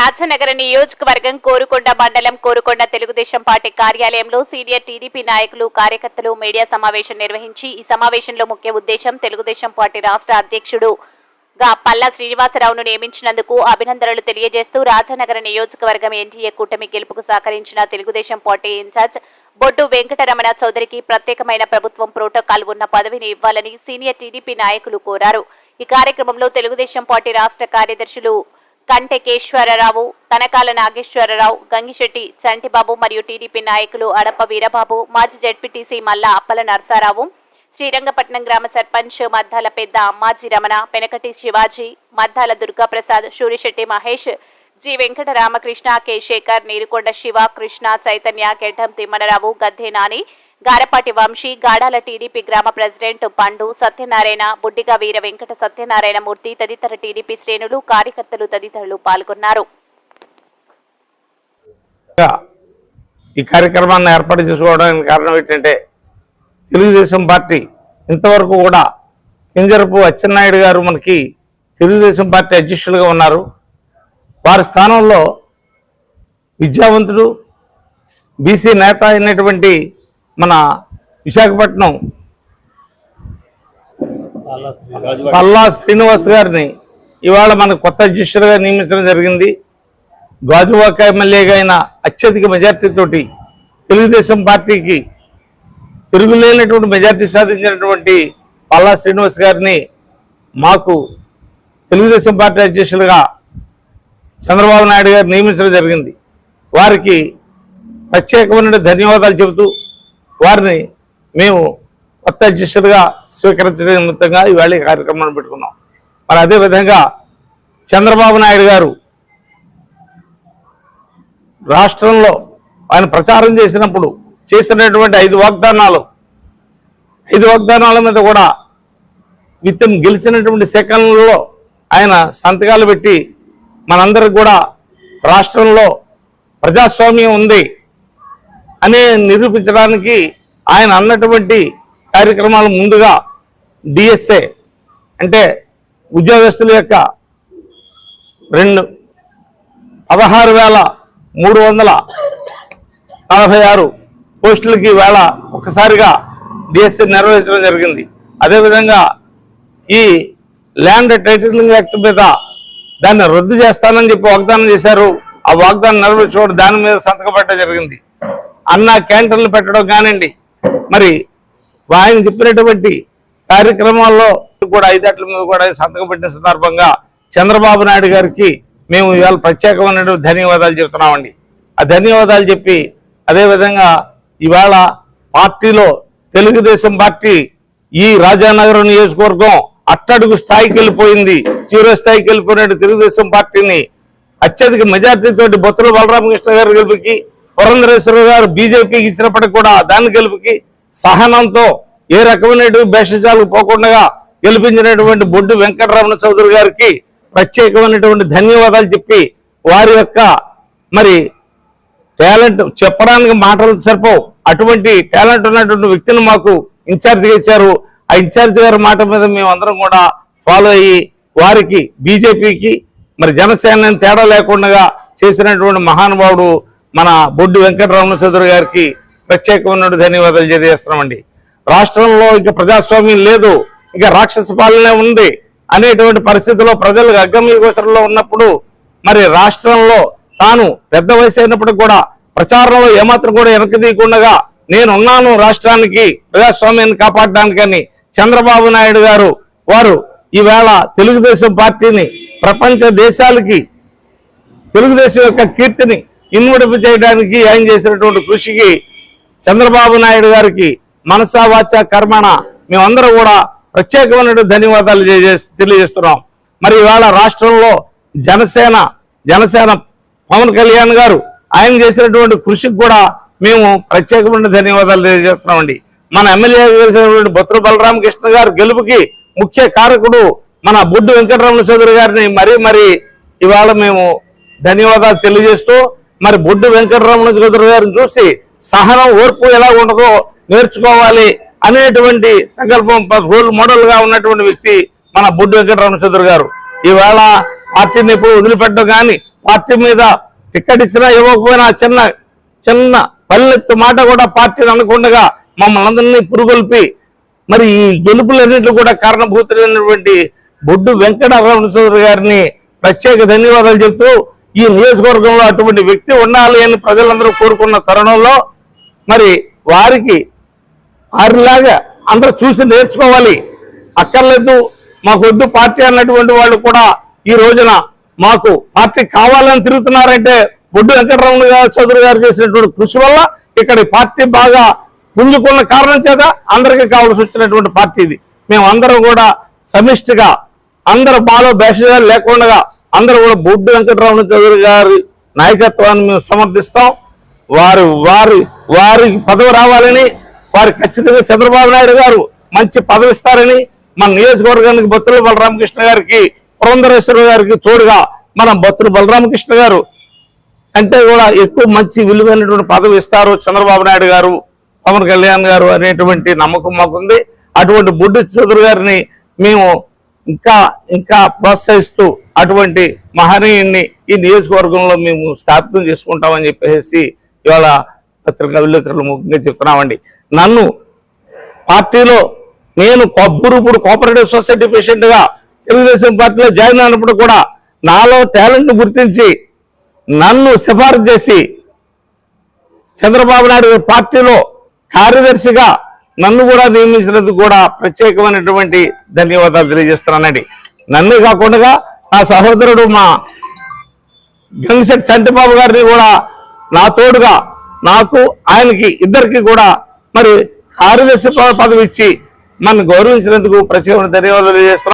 రాజనగర నియోజకవర్గం కోరుకొండ మండలం కోరుకొండ తెలుగుదేశం పార్టీ కార్యాలయంలో సీనియర్ టీడీపీ నాయకులు కార్యకర్తలు మీడియా సమావేశం నిర్వహించి ఈ సమావేశంలో ముఖ్య ఉద్దేశం తెలుగుదేశం పార్టీ రాష్ట్ర అధ్యక్షుడు గా పల్లా శ్రీనివాసరావును నియమించినందుకు అభినందనలు తెలియజేస్తూ రాజనగర నియోజకవర్గం ఎన్డీఏ కూటమి గెలుపుకు సహకరించిన తెలుగుదేశం పార్టీ ఇన్ఛార్జ్ బొడ్డు వెంకటరమణ చౌదరికి ప్రత్యేకమైన ప్రభుత్వం ప్రోటోకాల్ ఉన్న పదవిని ఇవ్వాలని సీనియర్ టీడీపీ నాయకులు కోరారు. ఈ కార్యక్రమంలో తెలుగుదేశం పార్టీ రాష్ట్ర కార్యదర్శులు కంటెకేశ్వరరావు తనకాల నాగేశ్వరరావు గంగిశెట్టి చంటిబాబు మరియు టీడీపీ నాయకులు అడప వీరబాబు మాజీ జడ్పీటీసీ మల్లా అప్పల నర్సారావు శ్రీరంగపట్నం గ్రామ sarpanch Maddala Pedda Ammaji Ramana Penakati Shivaji Maddala Durgaprasad Surisetti Mahesh G Venkata Ramakrishna K Shekhar Neerukonda Siva Krishna Chaitanya Geddam Timmanarao Gadde Nani Garapati Vamsi Gadala TDP గ్రామ president Pandu Satyanarayana బుడ్డిగా Veera Venkata Satyanarayana Murthy తదితర TDP శ్రేణులు కార్యకర్తలు తదితరులు పాల్గొన్నారు. ఈ కార్యక్రమాన్ని ఏర్పాటు చేసుకోవడానికి కారణం ఏంటంటే తెలుగుదేశం పార్టీ ఇంతవరకు కూడా కింజరపు అచ్చెన్నాయుడు గారు మనకి తెలుగుదేశం పార్టీ అధ్యక్షులుగా ఉన్నారు. వారి స్థానంలో విద్యావంతుడు బీసీ నేత అయినటువంటి మన విశాఖపట్నం పల్లా శ్రీనివాస్ గారిని ఇవాళ మన కొత్త అధ్యక్షుడిగా నియమించడం జరిగింది. గాజువాక ఎమ్మెల్యేగా అయిన అత్యధిక మెజార్టీతోటి తెలుగుదేశం పార్టీకి తిరుగులేనటువంటి మెజార్టీ సాధించినటువంటి పల్లా శ్రీనివాస్ గారిని మాకు తెలుగుదేశం పార్టీ అధ్యక్షులుగా చంద్రబాబు నాయుడు గారు నియమించడం జరిగింది. వారికి ప్రత్యేకమైన ధన్యవాదాలు చెబుతూ వారిని మేము కొత్త అధ్యక్షులుగా స్వీకరించడం నిమిత్తంగా ఈవేళ ఈ కార్యక్రమాన్ని పెట్టుకున్నాం. మరి అదేవిధంగా చంద్రబాబు నాయుడు గారు రాష్ట్రంలో ఆయన ప్రచారం చేసినప్పుడు చేసినటువంటి ఐదు వాగ్దానాలు ఐదు వాగ్దానాల మీద కూడా విత్తం గెలిచినటువంటి సెకండ్లలో ఆయన సంతకాలు పెట్టి మనందరికి కూడా రాష్ట్రంలో ప్రజాస్వామ్యం ఉంది. అనే నిరూపించడానికి ఆయన అన్నటువంటి కార్యక్రమాలు ముందుగా డిఎస్ఏ అంటే ఉద్యోగస్తుల యొక్క రెండు పదహారు వేల మూడు వందల నలభై ఆరు పోస్టులకి వేళ ఒక్కసారిగా డిఎస్సీ నిర్వహించడం జరిగింది. అదేవిధంగా ఈ ల్యాండ్ టైటిలింగ్ యాక్ట్ మీద దాన్ని రద్దు చేస్తానని చెప్పి వాగ్దానం చేశారు. ఆ వాగ్దానం నెరవేర్చుకోవడం దాని మీద సంతకం జరిగింది. అన్న క్యాంటీన్లు పెట్టడం కానివ్వండి మరి ఆయన చెప్పినటువంటి కార్యక్రమాల్లో కూడా ఐదేళ్ళ మీద కూడా సంతకం పెట్టిన సందర్భంగా చంద్రబాబు నాయుడు గారికి మేము ఇవాళ ప్రత్యేకమైనటువంటి ధన్యవాదాలు చెప్తున్నామండి. ఆ ధన్యవాదాలు చెప్పి అదేవిధంగా ఇవాళ పార్టీలో తెలుగుదేశం పార్టీ ఈ రాజానగరం నియోజకవర్గం అట్టడుగు స్థాయికి వెళ్ళిపోయింది. చివరి స్థాయికి వెళ్ళిపోయిన తెలుగుదేశం పార్టీని అత్యధిక మెజార్టీతో బొత్తుల బలరామకృష్ణ గారి గెలుపుకి పురంధరేశ్వర గారు బీజేపీకి ఇచ్చినప్పటికి కూడా దాని గెలుపుకి సహనంతో ఏ రకమైనటువంటి భేషజాలకు పోకుండా గెలిపించినటువంటి బొడ్డు వెంకటరమణ చౌదరి గారికి ప్రత్యేకమైనటువంటి ధన్యవాదాలు చెప్పి వారి యొక్క మరి టాలెంట్ చెప్పడానికి మాటలు సరిపోవు. అటువంటి టాలెంట్ ఉన్నటువంటి వ్యక్తిని మాకు ఇన్ఛార్జిగా ఇచ్చారు. ఆ ఇన్ఛార్జ్ గారి మాట మీద మేము అందరం కూడా ఫాలో అయ్యి వారికి బీజేపీకి మరి జనసేన తేడా లేకుండా చేసినటువంటి మహానుభావుడు మన బొడ్డు వెంకటరమణ చౌదరి గారికి ప్రత్యేకమైన ధన్యవాదాలు తెలియజేస్తున్నామండి. రాష్ట్రంలో ఇంకా ప్రజాస్వామ్యం లేదు ఇంకా రాక్షస పాలనే ఉంది అనేటువంటి పరిస్థితిలో ప్రజలు అగ్గమ్య గోచరంలో ఉన్నప్పుడు మరి రాష్ట్రంలో తాను పెద్ద వయసు అయినప్పటికి కూడా ప్రచారంలో ఏమాత్రం కూడా వెనక్కి తీయకుండా నేను ఉన్నాను రాష్ట్రానికి ప్రజాస్వామ్యాన్ని కాపాడడానికని చంద్రబాబు నాయుడు గారు వారు ఈవేళ తెలుగుదేశం పార్టీని ప్రపంచ దేశాలకి తెలుగుదేశం యొక్క కీర్తిని ఇన్వడింపు చేయడానికి ఆయన చేసినటువంటి కృషికి చంద్రబాబు నాయుడు గారికి మనసా వాచ కర్మణ మేమందరం కూడా ప్రత్యేకమైన ధన్యవాదాలు తెలియజేస్తున్నాం. మరి ఇవాళ రాష్ట్రంలో జనసేన జనసేన పవన్ కళ్యాణ్ గారు ఆయన చేసినటువంటి కృషికి కూడా మేము ప్రత్యేకమైన ధన్యవాదాలు తెలియజేస్తున్నామండి. మన ఎమ్మెల్యే చేసినటువంటి బొత్తుల బలరామకృష్ణ గారు గెలుపుకి ముఖ్య కారకుడు మన బొడ్డు వెంకటరమణ చౌదరి గారిని మరీ మరి ఇవాళ మేము ధన్యవాదాలు తెలియజేస్తూ మరి బొడ్డు వెంకటరమణ చౌదరి గారిని చూసి సహనం ఓర్పు ఎలా ఉండదో నేర్చుకోవాలి అనేటువంటి సంకల్పం రోల్ మోడల్గా ఉన్నటువంటి వ్యక్తి మన బొడ్డు వెంకటరమణ చౌదరి గారు. ఈవేళ పార్టీని ఎప్పుడు వదిలిపెట్టడం కానీ పార్టీ మీద టికెట్ ఇచ్చినా ఇవ్వకపోయినా చిన్న చిన్న పల్లెత్తు మాట కూడా పార్టీని అనకుండా మమ్మల్ని అందరినీ పురుగొల్పి మరి ఈ గెలుపులన్నింటిలో కూడా కారణభూతులైనటువంటి బొడ్డు వెంకటరమణ చౌదరి గారిని ప్రత్యేక ధన్యవాదాలు చెప్తూ ఈ నియోజకవర్గంలో అటువంటి వ్యక్తి ఉండాలి అని ప్రజలందరూ కోరుకున్న తరుణంలో మరి వారికి వారిలాగా అందరూ చూసి నేర్చుకోవాలి. అక్కర్లేదు మాకు వద్దు పార్టీ అన్నటువంటి వాళ్ళు కూడా ఈ రోజున మాకు పార్టీ కావాలని తిరుగుతున్నారంటే బొడ్డు వెంకటరమణ గారు చౌదరి గారు చేసినటువంటి కృషి వల్ల ఇక్కడ పార్టీ బాగా పుంజుకున్న కారణం చేత అందరికీ కావాల్సి వచ్చినటువంటి పార్టీ ఇది. మేము అందరం కూడా సమిష్టిగా అందరు బాలో భేషజాలు లేకుండా అందరూ కూడా బొడ్డు వెంకటరమణ చౌదరి గారి నాయకత్వాన్ని మేము సమర్థిస్తాం. వారు వారి వారికి పదవి రావాలని వారు ఖచ్చితంగా చంద్రబాబు నాయుడు గారు మంచి పదవి ఇస్తారని మన నియోజకవర్గానికి బొత్తుల బలరామకృష్ణ గారికి పురంధరేశ్వర గారికి తోడుగా మన బొత్తుల బలరామకృష్ణ గారు అంటే కూడా ఎక్కువ మంచి విలువైనటువంటి పదవి ఇస్తారు చంద్రబాబు నాయుడు గారు పవన్ కళ్యాణ్ గారు అనేటువంటి నమ్మకం మాకుంది. అటువంటి బుడ్డి చౌదరి గారిని మేము ఇంకా ఇంకా ప్రోత్సహిస్తూ అటువంటి మహనీయుణ్ణి ఈ నియోజకవర్గంలో మేము స్థాపితం చేసుకుంటామని చెప్పేసి ఇవాళ పత్రికా విలేకరులు ముఖ్యంగా చెప్తున్నామండి. నన్ను పార్టీలో నేను కొబ్బురుపుడు కోఆపరేటివ్ సొసైటీ పేషెంట్గా తెలుగుదేశం పార్టీలో జాయిన్ అయినప్పుడు కూడా నాలో టాలెంట్ గుర్తించి నన్ను సిఫారసు చేసి చంద్రబాబు నాయుడు పార్టీలో కార్యదర్శిగా నన్ను కూడా నియమించినందుకు కూడా ప్రత్యేకమైనటువంటి ధన్యవాదాలు తెలియజేస్తున్నానండి. నన్ను కాకుండా నా సహోదరుడు మా గంగిశెట్టి చంటిబాబు గారిని కూడా నా తోడుగా నాకు ఆయనకి ఇద్దరికి కూడా మరి కార్యదర్శి పదవి ఇచ్చి మన గౌరవించినందుకు ప్రత్యేకమైన ధన్యవాదాలు తెలియజేస్తున్నాను.